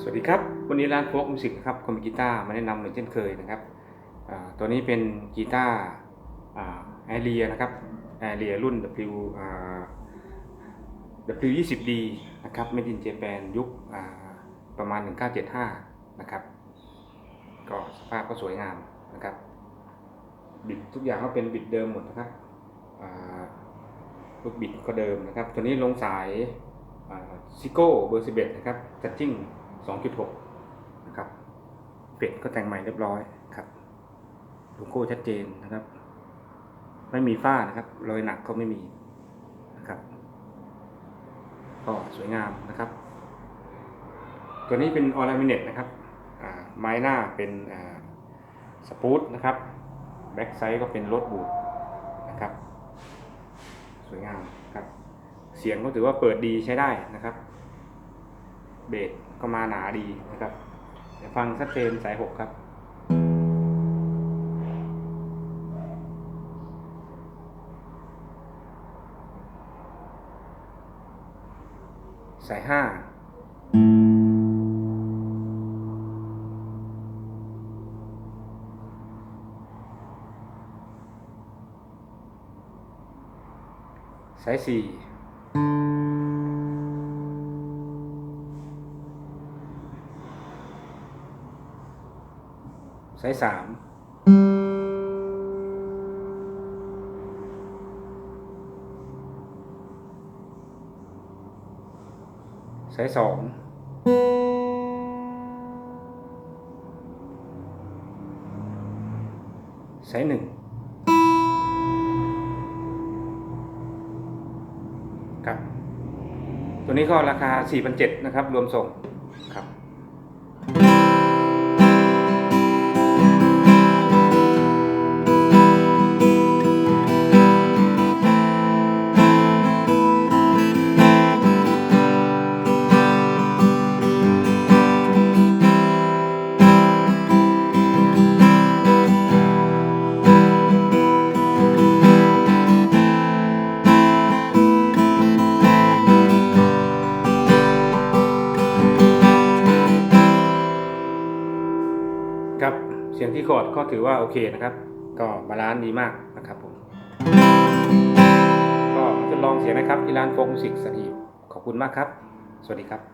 สวัสดีครับ วันนี้ร้านโฟกมิวสิกครับคอมกีตาร์มาแนะนำเหมือนเช่นเคยนะครับตัวนี้เป็นกีตาร์แอเรียนะครับแอเรียรุ่น W อ่า W20D นะครับ Made in Japan ยุคประมาณ 1975 นะครับ ก็สภาพก็สวยงามนะครับ บิดทุกอย่างก็เป็นบิดเดิมหมดนะครับลูกบิดก็เดิมนะครับ ตัวนี้ลงสายซิโก้เบอร์11นะครับจัดจิ้ง 2.6 นะครับเป็ดก็แต่งใหม่เรียบร้อยครับโลโก้ชัดเจนนะครับ ไม่มีฝ้านะครับ รอยหนักก็ไม่มีนะครับ ก็สวยงามนะครับ ตัวนี้เป็นออร์ a มิเนตนะครับไม้หน้าเป็นสปูตนะครับแบ็กไซด์ก็เป็นรถบูดนะครับ สวยงามครับ เสียงก็ถือว่าเปิดดีใช้ได้นะครับ เบส ก็มาหนาดีนะครับเดี๋ยวฟังชัดเจนสายหกครับสายห้าสายสี่ สายสามสายสองสายหนึ่งครับ ตัวนี้ก็ราคา4,700นะครับ รวมส่งครับ ครับเสียงที่คอร์ดก็ถือว่าโอเคนะครับ ก็บาลานซ์ดีมากนะครับผมก็มาทดลองเสียงนะครับที่ร้านโฟกมิวสิกสตีขอบคุณมากครับ สวัสดีครับ